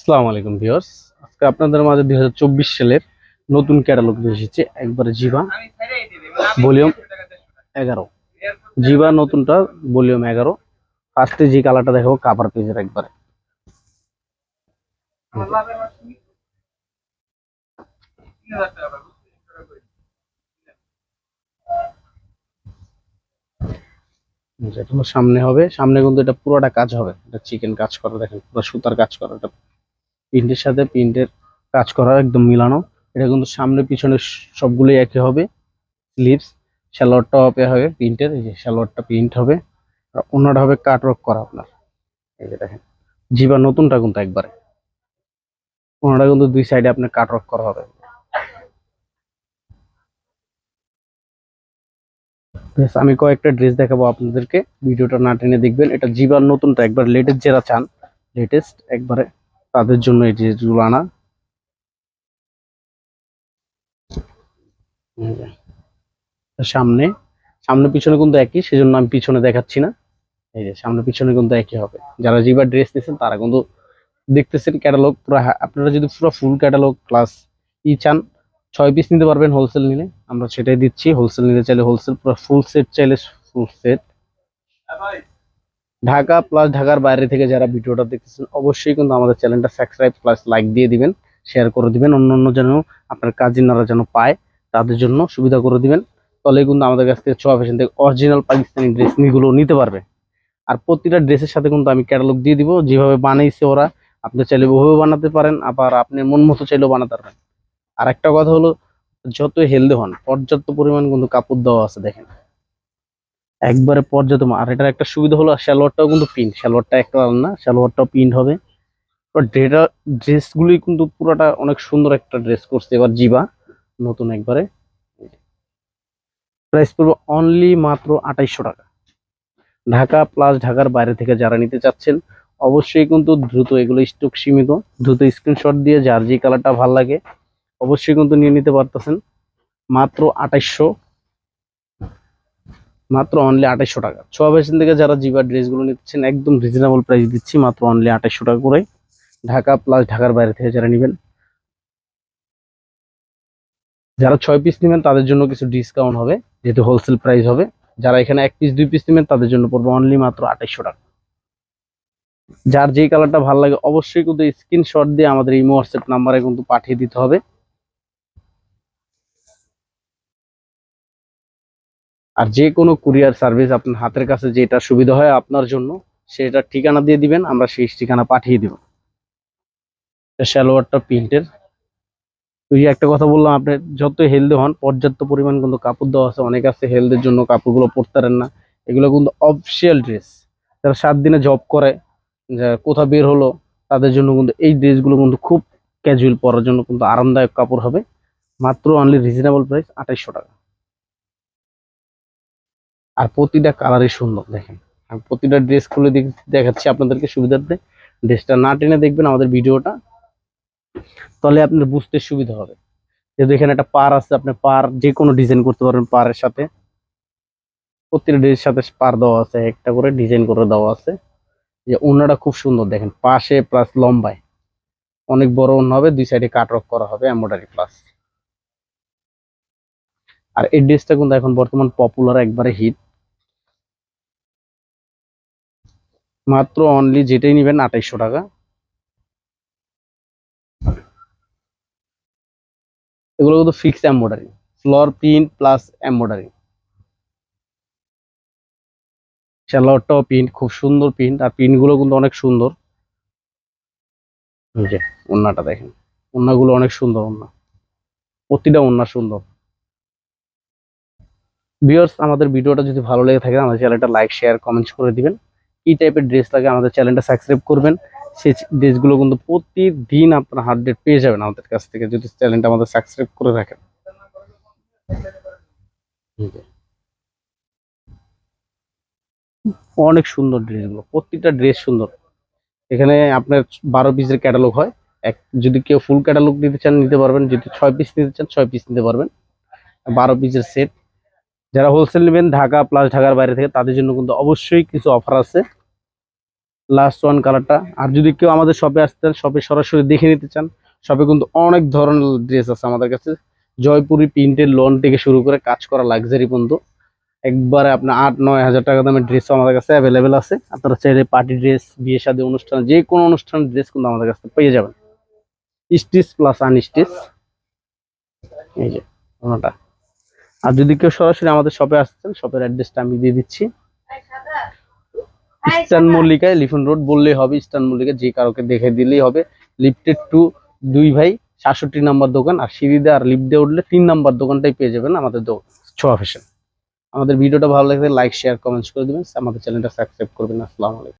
আসসালামু আলাইকুম ভিউয়ার্স। আজকে আপনাদের মাঝে দুই হাজার চব্বিশ সালের নতুন ক্যাটালগ নিয়ে এসেছে। একবারে জিভা ভলিউম এগারো। জিভা নতুনটা ভলিউম এগারো। ফার্স্টে যে কালারটা দেখাবো কাভার পেজের একবারে। যেটা সামনে হবে। সামনে কিন্তু এটা পুরোটা কাজ হবে। এটা চিকেন কাজ করা, দেখেন, পুরো সুতার কাজ করা। এটা প্রিন্টের সাথে প্রিন্টের কাজ করা একদম মিলানো। এটা কিন্তু সামনে পিছনে সবগুলোই একই হবে। স্লিভস সালোয়ারটা হবে হবে প্রিন্টের, এই যে সালোয়ারটা প্রিন্ট হবে। আর অন্যটা হবে কাট ওয়ার্ক করা আপনার। এই যে দেখেন। জিবা নতুনটা কিন্তু একবারে। অন্যটা কিন্তু দুই সাইডে আপনার কাট ওয়ার্ক করা হবে। বেশ আমি কয়েকটা ড্রেস দেখাবো আপনাদেরকে। ভিডিওটা না টেনে দেখবেন। এটা জিবার নতুনটা একবার লেটেস্ট যারা চান লেটেস্ট একবারে তাদের জন্য এই ড্রেসগুলো আনা। সামনে সামনে পিছনে কিন্তু একই, সেজন্য আমি পিছনে দেখাচ্ছি না। এই যে, সামনে পিছনে কিন্তু একই হবে। যারা জিবার ড্রেস নিয়েছেন, তারা কিন্তু দেখতেছেন ক্যাটালগ পুরো আপনারা যদি পুরো ফুল ক্যাটালগ প্লাস ই চান, ছয় পিস নিতে পারবেন হোলসেল নিলে। আমরা সেটাই দিচ্ছি। হোলসেল নিতে চাইলে হোলসেল পুরো ফুল সেট চাইলে ফুল সেট ঢাকা প্লাস ঢাকার বাইরে থেকে যারা ভিডিওটা দেখতেছেন, অবশ্যই কিন্তু আমাদের চ্যানেলটা সাবস্ক্রাইব প্লাস লাইক দিয়ে দিবেন শেয়ার করে দিবেন, অন্য অন্য যেন আপনার কাজিনারা যেন পায়, তাদের জন্য সুবিধা করে দিবেন। তাহলে কিন্তু আমাদের কাছ থেকে ছোয়া ফ্যাশন থেকে অরিজিনাল পাকিস্তানি ড্রেসগুলো নিতে পারবে। আর প্রতিটা ড্রেসের সাথে কিন্তু আমি ক্যাটালগ দিয়ে দিব, যেভাবে বানাইছে ওরা, আপনি চাইলে ওভাবে বানাতে পারেন, আবার আপনি মন মতো চাইলেও বানাতে পারেন আর একটা কথা হলো যত হেলদি হন, পর্যাপ্ত পরিমাণ কিন্তু কাপড় দেওয়া আছে, দেখেন। একবারে পর্যাপ্ত আর এটার একটা সুবিধা হলো সালোয়ারটাও কিন্তু প্রিন্ট সালোয়ারটা একটা না, সালোয়ারটাও প্রিন্ট হবে। ড্রেটা ড্রেসগুলি কিন্তু পুরোটা অনেক সুন্দর একটা ড্রেস করছে। এবার জিবা, নতুন একবারে। প্রাইস পড়বে অনলি মাত্র আঠাইশশো টাকা। ঢাকা প্লাস ঢাকার বাইরে থেকে যারা নিতে চাচ্ছেন, অবশ্যই কিন্তু দ্রুত এগুলো স্টক সীমিত। দ্রুত স্ক্রিনশট দিয়ে যার যে কালারটা ভালো লাগে, অবশ্যই কিন্তু নিয়ে নিতে পারতেছেন। মাত্র আঠাইশশো মাত্র অনলি আঠাইশশো টাকা। ছোয়া ফ্যাশন থেকে যারা জিবার ড্রেসগুলো নিচ্ছেন, একদম রিজনেবল প্রাইস দিচ্ছি, মাত্র অনলি আঠাইশশো টাকা করে ঢাকা প্লাস ঢাকার বাইরে থেকে যারা নেবেন, যারা ছয় পিস নেবেন, তাদের জন্য কিছু ডিসকাউন্ট হবে, যেহেতু হোলসেল প্রাইস হবে। যারা এখানে এক পিস দুই পিস নেবেন, তাদের জন্য পড়বে অনলি মাত্র আঠাইশশো টাকা। যার যেই কালারটা ভালো লাগে, অবশ্যই কিন্তু স্ক্রিনশট দিয়ে আমাদের এই হোয়াটসঅ্যাপ নাম্বারে কিন্তু পাঠিয়ে দিতে হবে। আর যে কোনো কুরিয়ার সার্ভিস আপনার হাতের কাছে যেটা সুবিধা হয় আপনার জন্য, সেটা ঠিকানা দিয়ে দিবেন, আমরা সেই ঠিকানা পাঠিয়ে দিব। সালোয়ারটা প্রিন্টের। ওই একটা কথা বললাম, আপনি যত হেলদি হন, পর্যাপ্ত পরিমাণ কিন্তু কাপড় দেওয়া আছে, অনেক আছে হেলদের জন্য কাপড়গুলো পরতে পারেন না। এগুলো কিন্তু অফিসিয়াল ড্রেস যারা সাত দিনে জব করে, যা কোথাও বের হলো, তাদের জন্য কিন্তু এই ড্রেসগুলো কিন্তু খুব ক্যাজুয়াল পরার জন্য কিন্তু আরামদায়ক কাপড় হবে। মাত্র অনলি রিজনেবল প্রাইস আঠাইশশো টাকা। আর প্রতিটা কালারই সুন্দর, দেখেন। আমি প্রতিটা ড্রেস খুলে দেখ- দেখাচ্ছি আপনাদেরকে সুবিধার্থে। ড্রেসটা না টেনে দেখবেন আমাদের ভিডিওটা। তাহলে আপনার বুঝতে সুবিধা হবে। যেহেতু এখানে একটা পার আছে, আপনি পার যে কোনো ডিজাইন করতে পারবেন পারের সাথে। প্রতিটা ড্রেসের সাথে পার দেওয়া আছে, একটা করে ডিজাইন করে দেওয়া আছে। যে ওনাটা খুব সুন্দর, দেখেন, পাশে প্লাস লম্বায়। অনেক বড় ওনা হবে, দুই সাইডে কাটরক করা হবে এম্বয়ডারি প্লাস আর এই ড্রেসটা কিন্তু এখন বর্তমান পপুলার একবারে হিট মাত্র অনলি যেটাই নেবেন আঠাইশশো টাকা। এগুলো কিন্তু fix embroidery floor print plus embroidery সালোয়ারটাও print খুব সুন্দর প্রিন্ট আর প্রিন্টগুলো কিন্তু অনেক সুন্দর। ওন্নাটা দেখেন ওন্নাগুলো অনেক সুন্দর ওন্না প্রতিটা ওন্না সুন্দর। ভিউয়ার্স আমাদের ভিডিওটা যদি ভালো লেগে থাকে, আমাদের চ্যানেলটা লাইক শেয়ার কমেন্টস করে দিবেন। কি টাইপের ড্রেস লাগে, আমাদের চ্যানেলটা সাবস্ক্রাইব করবেন। সেই ড্রেসগুলো কিন্তু প্রতিদিন আপনার হার্ড ডেট পেয়ে যাবেন আমাদের কাছ থেকে, যদি চ্যানেলটা আমাদের সাবস্ক্রাইব করে রাখেন। অনেক সুন্দর ড্রেসগুলো প্রত্যেকটা ড্রেস সুন্দর। এখানে আপনার বারো পিসের ক্যাটালগ হয়। এক, যদি কেউ ফুল ক্যাটালগ নিতে চান, নিতে পারবেন। যদি ছয় পিস নিতে চান, ছয় পিস নিতে পারবেন। বারো পিসের সেট যারা হোলসেল নেবেন, ঢাকা প্লাস ঢাকার বাইরে থেকে, তাদের জন্য কিন্তু অবশ্যই কিছু অফার আছে। লাস্ট ওয়ান কালারটা আর যদি কেউ আমাদের শপে আসতেন শপে সরাসরি দেখে নিতে চান শপে কিন্তু অনেক ধরনের ড্রেস আছে আমাদের কাছে। জয়পুরি প্রিন্টের লোন থেকে শুরু করে কাজ করা লাক্সারি পর্যন্ত। একবারে আপনার আট, নয় হাজার টাকা দামের ড্রেসও আমাদের কাছে অ্যাভেলেবেল আছে। আপনারা চাইলে পার্টি ড্রেস বিয়ে শাদী অনুষ্ঠান, যে কোনো অনুষ্ঠানের ড্রেস কিন্তু আমাদের কাছে পেয়ে যাবেন। স্টিচ প্লাস আনস্টিচ এই যে, ওনাটা। আর যদি কেউ সরাসরি আমাদের শপে আসতেন শপের অ্যাড্রেসটা আমি দিয়ে দিচ্ছি। ইস্টার্ন মল্লিকায় লিফন রোড বললেই হবে ইস্টার্ন মল্লিকা যে কারোকে দেখে দিলেই হবে। লিফটেড টু দুই ভাই সাতষট্টি নাম্বার দোকান আর সিঁড়িতে আর লিফটে উঠলে তিন নাম্বার দোকানটাই পেয়ে যাবেন আমাদের ছোয়া ছোঁয়া ফ্যাশন আমাদের ভিডিওটা ভালো লাগলে লাইক শেয়ার কমেন্টস করে দেবেন। আমাদের চ্যানেলটা সাবস্ক্রাইব করবেন। আসসালামু আলাইকুম।